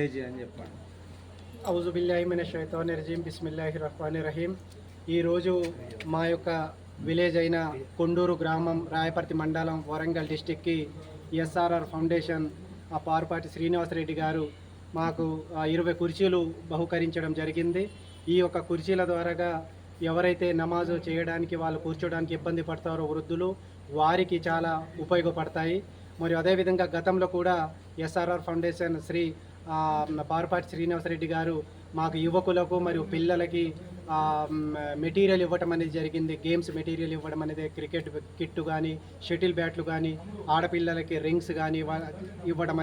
అని చెప్పండి. ఔజుబిల్లాహిమిన షైతాని రజీం. బిస్మిల్లాహి రహమాని రహీం. ఈరోజు మా యొక్క విలేజ్ అయిన కొండూరు గ్రామం రాయపర్తి మండలం వరంగల్ డిస్టిక్కి ఎస్ఆర్ఆర్ ఫౌండేషన్ ఆ పారుపాటి శ్రీనివాసరెడ్డి గారు మాకు ఇరవై కుర్చీలు బహుకరించడం జరిగింది. ఈ యొక్క కుర్చీల ద్వారాగా ఎవరైతే నమాజు చేయడానికి వాళ్ళు కూర్చోడానికి ఇబ్బంది పడతారో వృద్ధులు వారికి చాలా ఉపయోగపడతాయి. మరియు అదేవిధంగా గతంలో కూడా ఎస్ఆర్ఆర్ ఫౌండేషన్ శ్రీ పారుపాటి శ్రీనివాసరెడ్డి గారు మాకు యువకులకు మరియు పిల్లలకి మెటీరియల్ ఇవ్వటం అనేది జరిగింది. గేమ్స్ మెటీరియల్ ఇవ్వడం అనేది క్రికెట్ కిట్టు కానీ షటిల్ బ్యాట్లు కానీ ఆడపిల్లలకి రింగ్స్ కానీ ఇవ్వడం